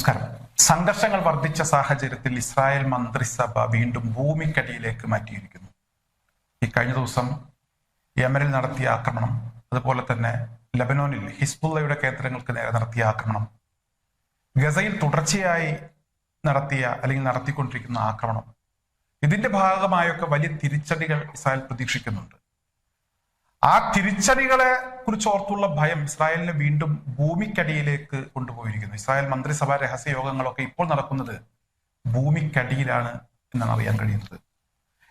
നമസ്കാരം. സംഘർഷങ്ങൾ വർദ്ധിച്ച സാഹചര്യത്തിൽ ഇസ്രായേൽ മന്ത്രിസഭ വീണ്ടും ഭൂമിക്കടിയിലേക്ക് മാറ്റിയിരിക്കുന്നു. ഈ കഴിഞ്ഞ ദിവസം യമനിൽ നടത്തിയ ആക്രമണം അതുപോലെ തന്നെ ലബനോനിൽ ഹിസ്ബുള്ളയുടെ കേന്ദ്രങ്ങൾക്ക് നേരെ നടത്തിയ ആക്രമണം ഗസയിൽ തുടർച്ചയായി നടത്തിയ അല്ലെങ്കിൽ നടത്തിക്കൊണ്ടിരിക്കുന്ന ആക്രമണം ഇതിന്റെ ഭാഗമായൊക്കെ വലിയ തിരിച്ചടികൾ ഇസ്രായേൽ പ്രതീക്ഷിക്കുന്നുണ്ട്. ആ തിരിച്ചടികളെ കുറിച്ച് ഓർത്തുള്ള ഭയം ഇസ്രായേലിനെ വീണ്ടും ഭൂമിക്കടിയിലേക്ക് കൊണ്ടുപോയിരിക്കുന്നു. ഇസ്രായേൽ മന്ത്രിസഭാ രഹസ്യ യോഗങ്ങളൊക്കെ ഇപ്പോൾ നടക്കുന്നത് ഭൂമിക്കടിയിലാണ് എന്നാണ് അറിയാൻ കഴിയുന്നത്.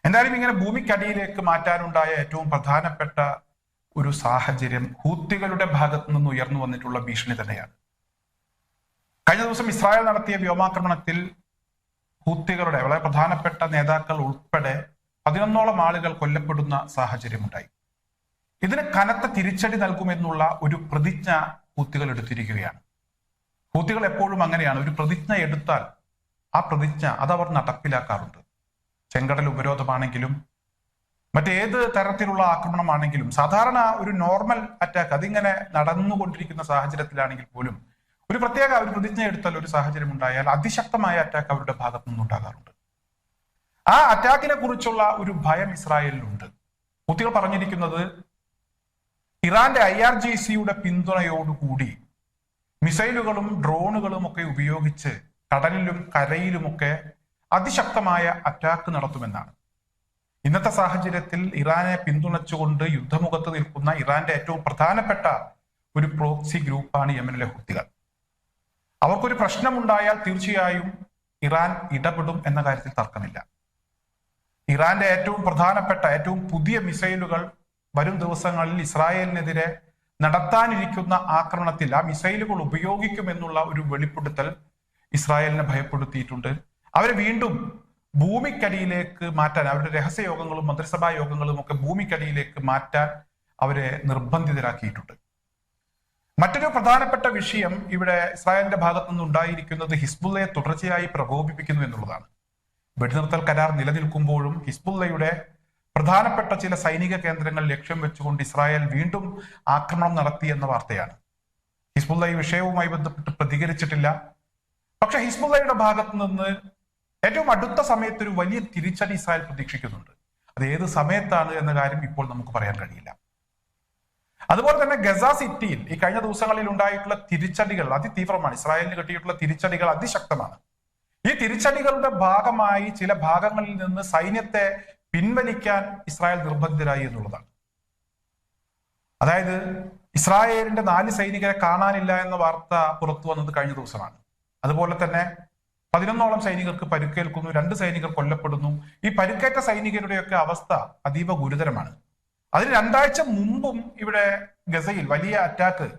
എന്തായാലും ഇങ്ങനെ ഭൂമിക്കടിയിലേക്ക് മാറ്റാനുണ്ടായ ഏറ്റവും പ്രധാനപ്പെട്ട ഒരു സാഹചര്യം ഹൂത്തികളുടെ ഭാഗത്തു നിന്ന് ഉയർന്നു വന്നിട്ടുള്ള ഭീഷണി തന്നെയാണ്. കഴിഞ്ഞ ദിവസം ഇസ്രായേൽ നടത്തിയ വ്യോമാക്രമണത്തിൽ ഹൂത്തികളുടെ വളരെ പ്രധാനപ്പെട്ട നേതാക്കൾ ഉൾപ്പെടെ പതിനൊന്നോളം ആളുകൾ കൊല്ലപ്പെടുന്ന സാഹചര്യമുണ്ടായി. ഇതിന് കനത്ത തിരിച്ചടി നൽകുമെന്നുള്ള ഒരു പ്രതിജ്ഞ ഹൂത്തികൾ എടുത്തിരിക്കുകയാണ്. ഹൂത്തികൾ എപ്പോഴും അങ്ങനെയാണ്. ഒരു പ്രതിജ്ഞ എടുത്താൽ ആ പ്രതിജ്ഞ അത് അവർ നടപ്പിലാക്കാറുണ്ട്. ചെങ്കടൽ ഉപരോധമാണെങ്കിലും മറ്റേത് തരത്തിലുള്ള ആക്രമണമാണെങ്കിലും സാധാരണ ഒരു നോർമൽ അറ്റാക്ക് അതിങ്ങനെ നടന്നുകൊണ്ടിരിക്കുന്ന സാഹചര്യത്തിലാണെങ്കിൽ പോലും ഒരു പ്രത്യേക ഒരു പ്രതിജ്ഞ എടുത്താൽ ഒരു സാഹചര്യം ഉണ്ടായാൽ അതിശക്തമായ അറ്റാക്ക് അവരുടെ ഭാഗത്തു നിന്നുണ്ടാകാറുണ്ട് ആ അറ്റാക്കിനെ കുറിച്ചുള്ള ഒരു ഭയം ഇസ്രായേലിനുണ്ട്. കുട്ടികൾ പറഞ്ഞിരിക്കുന്നത് ഇറാന്റെ ഐ ആർ ജി സിയുടെ പിന്തുണയോടുകൂടി മിസൈലുകളും ഡ്രോണുകളും ഒക്കെ ഉപയോഗിച്ച് കടലിലും കരയിലുമൊക്കെ അതിശക്തമായ അറ്റാക്ക് നടത്തുമെന്നാണ്. ഇന്നത്തെ സാഹചര്യത്തിൽ ഇറാനെ പിന്തുണച്ചുകൊണ്ട് യുദ്ധമുഖത്ത് നിൽക്കുന്ന ഇറാന്റെ ഏറ്റവും പ്രധാനപ്പെട്ട ഒരു പ്രോക്സി ഗ്രൂപ്പാണ് യമനിലെ ഹുത്തികൾ. അവർക്കൊരു പ്രശ്നമുണ്ടായാൽ തീർച്ചയായും ഇറാൻ ഇടപെടും എന്ന കാര്യത്തിൽ തർക്കമില്ല. ഇറാന്റെ ഏറ്റവും പ്രധാനപ്പെട്ട ഏറ്റവും പുതിയ മിസൈലുകൾ വരും ദിവസങ്ങളിൽ ഇസ്രായേലിനെതിരെ നടത്താനിരിക്കുന്ന ആക്രമണത്തിൽ ആ മിസൈലുകൾ ഉപയോഗിക്കുമെന്നുള്ള ഒരു വെളിപ്പെടുത്തൽ ഇസ്രായേലിനെ ഭയപ്പെടുത്തിയിട്ടുണ്ട്. അവരെ വീണ്ടും ഭൂമിക്കടിയിലേക്ക് മാറ്റാൻ അവരുടെ രഹസ്യ യോഗങ്ങളും മന്ത്രിസഭാ യോഗങ്ങളും ഒക്കെ ഭൂമിക്കടിയിലേക്ക് മാറ്റാൻ അവരെ നിർബന്ധിതരാക്കിയിട്ടുണ്ട്. മറ്റൊരു പ്രധാനപ്പെട്ട വിഷയം ഇവിടെ ഇസ്രായേലിന്റെ ഭാഗത്തു നിന്ന് ഉണ്ടായിരിക്കുന്നത് ഹിസ്ബുള്ളയെ തുടർച്ചയായി പ്രകോപിപ്പിക്കുന്നു എന്നുള്ളതാണ്. വെടിനിർത്തൽ കരാർ നിലനിൽക്കുമ്പോഴും ഹിസ്ബുള്ളയുടെ പ്രധാനപ്പെട്ട ചില സൈനിക കേന്ദ്രങ്ങൾ ലക്ഷ്യം വെച്ചുകൊണ്ട് ഇസ്രായേൽ വീണ്ടും ആക്രമണം നടത്തി എന്ന വാർത്തയാണ്. ഹിസ്ബുല്ല ഈ വിഷയവുമായി ബന്ധപ്പെട്ട് പ്രതികരിച്ചിട്ടില്ല. പക്ഷെ ഹിസ്ബുല്ലയുടെ ഭാഗത്ത് നിന്ന് ഏറ്റവും അടുത്ത സമയത്ത് ഒരു വലിയ തിരിച്ചടി ഇസ്രായേൽ പ്രതീക്ഷിക്കുന്നുണ്ട്. അത് ഏത് സമയത്താണ് എന്ന കാര്യം ഇപ്പോൾ നമുക്ക് പറയാൻ കഴിയില്ല. അതുപോലെ തന്നെ ഗസ സിറ്റിയിൽ ഈ കഴിഞ്ഞ ദിവസങ്ങളിൽ ഉണ്ടായിട്ടുള്ള തിരിച്ചടികൾ അതിതീവ്രമാണ്. ഇസ്രായേലിന് കിട്ടിയിട്ടുള്ള തിരിച്ചടികൾ അതിശക്തമാണ്. ഈ തിരിച്ചടികളുടെ ഭാഗമായി ചില ഭാഗങ്ങളിൽ നിന്ന് സൈന്യത്തെ പിൻവലിക്കാൻ ഇസ്രായേൽ നിർബന്ധിതരായി എന്നുള്ളതാണ്. അതായത് ഇസ്രായേലിന്റെ നാല് സൈനികരെ കാണാനില്ല എന്ന വാർത്ത പുറത്തു വന്നത് കഴിഞ്ഞ ദിവസമാണ്. അതുപോലെ തന്നെ പതിനൊന്നോളം സൈനികർക്ക് പരുക്കേൽക്കുന്നു രണ്ട് സൈനികർ കൊല്ലപ്പെടുന്നു. ഈ പരിക്കേറ്റ സൈനികരുടെയൊക്കെ അവസ്ഥ അതീവ ഗുരുതരമാണ്. അതിന് രണ്ടാഴ്ച മുമ്പും ഇവിടെ ഗസയിൽ വലിയ അറ്റാക്ക്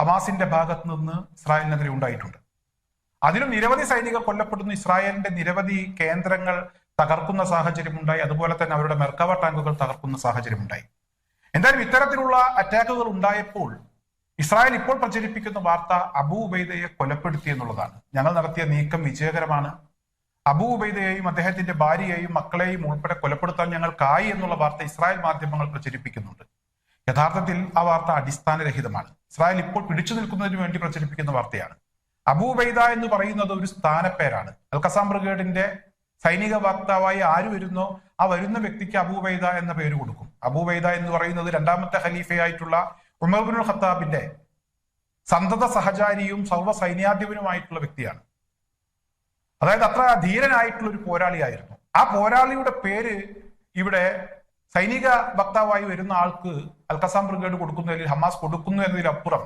ഹമാസിന്റെ ഭാഗത്ത് നിന്ന് ഇസ്രായേലിനെതിരെ ഉണ്ടായിട്ടുണ്ട്. അതിലും നിരവധി സൈനികർ കൊല്ലപ്പെടുന്നു. ഇസ്രായേലിന്റെ നിരവധി കേന്ദ്രങ്ങൾ തകർക്കുന്ന സാഹചര്യമുണ്ടായി. അതുപോലെ തന്നെ അവരുടെ മെർക്കവ ടാങ്കുകൾ തകർക്കുന്ന സാഹചര്യമുണ്ടായി. എന്തായാലും ഇത്തരത്തിലുള്ള അറ്റാക്കുകൾ ഉണ്ടായപ്പോൾ ഇസ്രായേൽ ഇപ്പോൾ പ്രചരിപ്പിക്കുന്ന വാർത്ത അബൂ ഉബൈദയെ കൊലപ്പെടുത്തി എന്നുള്ളതാണ്. ഞങ്ങൾ നടത്തിയ നീക്കം വിജയകരമാണ്. അബൂ ഉബൈദയെയും അദ്ദേഹത്തിന്റെ ഭാര്യയെയും മക്കളെയും ഉൾപ്പെടെ കൊലപ്പെടുത്താൻ ഞങ്ങൾക്കായി എന്നുള്ള വാർത്ത ഇസ്രായേൽ മാധ്യമങ്ങൾ പ്രചരിപ്പിക്കുന്നുണ്ട്. യഥാർത്ഥത്തിൽ ആ വാർത്ത അടിസ്ഥാനരഹിതമാണ്. ഇസ്രായേൽ ഇപ്പോൾ പിടിച്ചു നിൽക്കുന്നതിന് വേണ്ടി പ്രചരിപ്പിക്കുന്ന വാർത്തയാണ്. അബൂബൈദ എന്ന് പറയുന്നത് ഒരു സ്ഥാനപ്പേരാണ്. അൽക്കസാം ബ്രിഗേഡിന്റെ സൈനിക വക്താവായി ആര് വരുന്നോ ആ വരുന്ന വ്യക്തിക്ക് അബൂബൈദ എന്ന പേര് കൊടുക്കും. അബൂബൈദ എന്ന് പറയുന്നത് രണ്ടാമത്തെ ഖലീഫയായിട്ടുള്ള ഉമർബുൽ ഖത്താബിന്റെ സന്തത സഹചാരിയും സർവ സൈന്യാധിപനുമായിട്ടുള്ള വ്യക്തിയാണ്. അതായത് അത്ര ധീരനായിട്ടുള്ള ഒരു പോരാളിയായിരുന്നു. ആ പോരാളിയുടെ പേര് ഇവിടെ സൈനിക വക്താവായി വരുന്ന ആൾക്ക് അൽക്കസാം ബ്രിഗേഡ് കൊടുക്കുന്നതിൽ ഹമാസ് കൊടുക്കുന്നു എന്നതിലപ്പുറം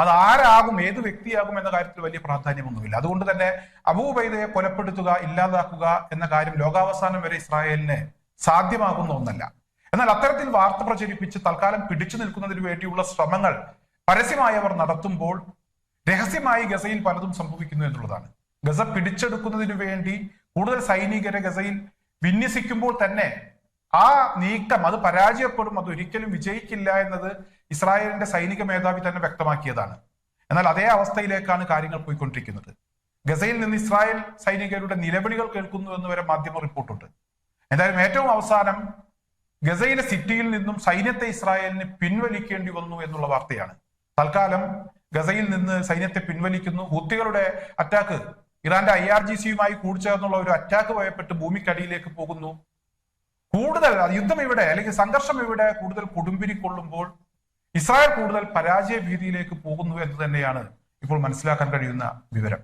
അത് ആരാകും ഏത് വ്യക്തിയാകും എന്ന കാര്യത്തിൽ വലിയ പ്രാധാന്യമൊന്നുമില്ല. അതുകൊണ്ട് തന്നെ അബൂബൈദയെ കൊലപ്പെടുത്തുക ഇല്ലാതാക്കുക എന്ന കാര്യം ലോകാവസാനം വരെ ഇസ്രായേലിന് സാധ്യമാകുന്ന ഒന്നല്ല. എന്നാൽ അത്തരത്തിൽ വാർത്ത പ്രചരിപ്പിച്ച് തൽക്കാലം പിടിച്ചു നിൽക്കുന്നതിന് വേണ്ടിയുള്ള ശ്രമങ്ങൾ പരസ്യമായി അവർ നടത്തുമ്പോൾ രഹസ്യമായി ഗസയിൽ പലതും സംഭവിക്കുന്നു എന്നുള്ളതാണ്. ഗസ പിടിച്ചെടുക്കുന്നതിന് വേണ്ടി കൂടുതൽ സൈനികരെ ഗസയിൽ വിന്യസിക്കുമ്പോൾ തന്നെ ആ നീക്കം അത് പരാജയപ്പെടും അത് ഒരിക്കലും വിജയിക്കില്ല എന്നത് ഇസ്രായേലിന്റെ സൈനിക മേധാവി തന്നെ വ്യക്തമാക്കിയതാണ്. എന്നാൽ അതേ അവസ്ഥയിലേക്കാണ് കാര്യങ്ങൾ പോയിക്കൊണ്ടിരിക്കുന്നത്. ഗസയിൽ നിന്ന് ഇസ്രായേൽ സൈനികരുടെ നിലവിളികൾ കേൾക്കുന്നു എന്ന് വരെ മാധ്യമ റിപ്പോർട്ടുണ്ട്. എന്തായാലും ഏറ്റവും അവസാനം ഗസയിലെ സിറ്റിയിൽ നിന്നും സൈന്യത്തെ ഇസ്രായേലിന് പിൻവലിക്കേണ്ടി വന്നു എന്നുള്ള വാർത്തയാണ്. തൽക്കാലം ഗസയിൽ നിന്ന് സൈന്യത്തെ പിൻവലിക്കുന്നു. ഹൂത്തികളുടെ അറ്റാക്ക് ഇറാന്റെ ഐ ആർ ജി സിയുമായി കൂടിച്ചേർന്നുള്ള ഒരു അറ്റാക്ക് ഭയപ്പെട്ട് ഭൂമിക്കടിയിലേക്ക് പോകുന്നു. കൂടുതൽ യുദ്ധം ഇവിടെ അല്ലെങ്കിൽ സംഘർഷം ഇവിടെ കൂടുതൽ കൊടുമ്പിരി കൊള്ളുമ്പോൾ ഇസ്രായേൽ കൂടുതൽ പരാജയ ഭീതിയിലേക്ക് പോകുന്നു എന്ന് തന്നെയാണ് ഇപ്പോൾ മനസ്സിലാക്കാൻ കഴിയുന്ന വിവരം.